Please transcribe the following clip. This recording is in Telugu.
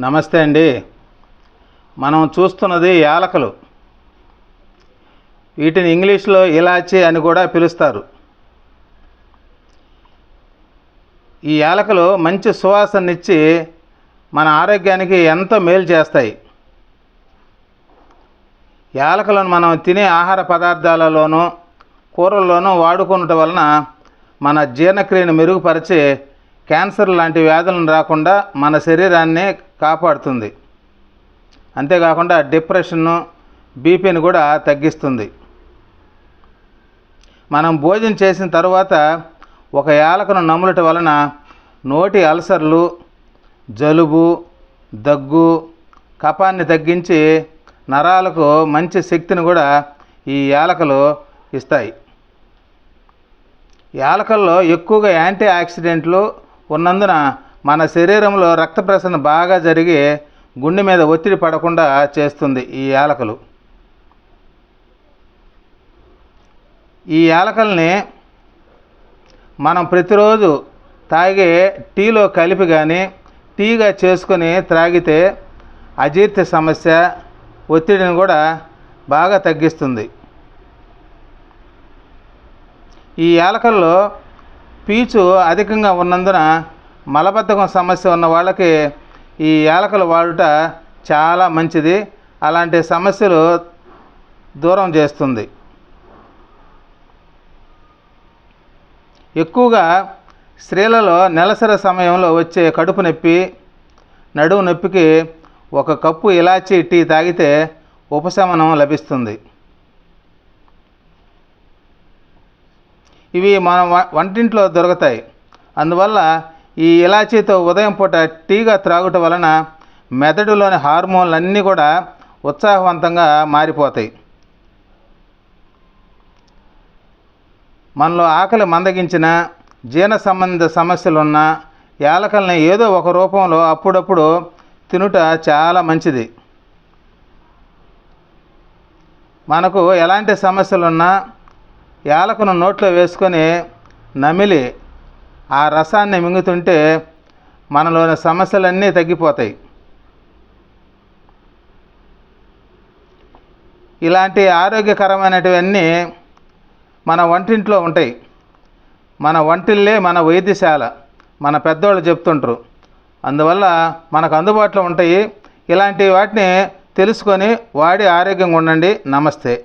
నమస్తే అండి. మనం చూస్తున్నది యాలకలు. వీటిని ఇంగ్లీష్లో ఇలాచి అని కూడా పిలుస్తారు. ఈ యాలకలు మంచి సువాసననిచ్చి మన ఆరోగ్యానికి ఎంతో మేలు చేస్తాయి. యాలకలను మనం తినే ఆహార పదార్థాలలోనూ కూరల్లోనూ వాడుకోవటం వలన మన జీర్ణక్రియను మెరుగుపరిచి క్యాన్సర్ లాంటి వ్యాధులను రాకుండా మన శరీరాన్ని కాపాడుతుంది. అంతేకాకుండా డిప్రెషన్ను బీపీని కూడా తగ్గిస్తుంది. మనం భోజనం చేసిన తర్వాత ఒక యాలకను నములట వలన నోటి అల్సర్లు జలుబు దగ్గు కపాన్ని తగ్గించి నరాలకు మంచి శక్తిని కూడా ఈ యాలకలు ఇస్తాయి. యాలకల్లో ఎక్కువగా యాంటీ ఆక్సిడెంట్లు ఉన్నందున మన శరీరంలో రక్త ప్రసరణ బాగా జరిగి గుండె మీద ఒత్తిడి పడకుండా చేస్తుంది ఈ యాలకలు. ఈ యాలకల్ని మనం ప్రతిరోజు తాగే టీలో కలిపి కానీ టీగా చేసుకొని త్రాగితే అజీర్తి సమస్య ఒత్తిడిని కూడా బాగా తగ్గిస్తుంది. ఈ యాలకల్లో పీచు అధికంగా ఉన్నందున మలబద్ధకం సమస్య ఉన్న వాళ్ళకి ఈ యాలకులు వాడుట చాలా మంచిది. అలాంటి సమస్యలు దూరం చేస్తుంది. ఎక్కువగా స్త్రీలలో నెలసరి సమయంలో వచ్చే కడుపు నొప్పి నడుము నొప్పికి ఒక కప్పు ఇలాచీ టీ తాగితే ఉపశమనం లభిస్తుంది. ఇవి మన వ- వంటింట్లో దొరుకుతాయి. అందువల్ల ఈ ఇలాచీతో ఉదయం పూట టీగా త్రాగుట వలన మెదడులోని హార్మోన్లు అన్నీ కూడా ఉత్సాహవంతంగా మారిపోతాయి. మనలో ఆకలి మందగించిన జీర్ణ సంబంధ సమస్యలున్న యాలకల్ని ఏదో ఒక రూపంలో అప్పుడప్పుడు తినుట చాలా మంచిది. మనకు ఎలాంటి సమస్యలున్నా యాలకను నోట్లో వేసుకొని నమిలి ఆ రసాన్ని మింగుతుంటే మనలోని సమస్యలన్నీ తగ్గిపోతాయి. ఇలాంటి ఆరోగ్యకరమైనటువన్నీ మన వంటింట్లో ఉంటాయి. మన వంటిల్లే మన వైద్యశాల మన పెద్దవాళ్ళు చెప్తుంటారు. అందువల్ల మనకు అందుబాటులో ఉంటాయి. ఇలాంటి వాటిని తెలుసుకొని వాడి ఆరోగ్యంగా ఉండండి. నమస్తే.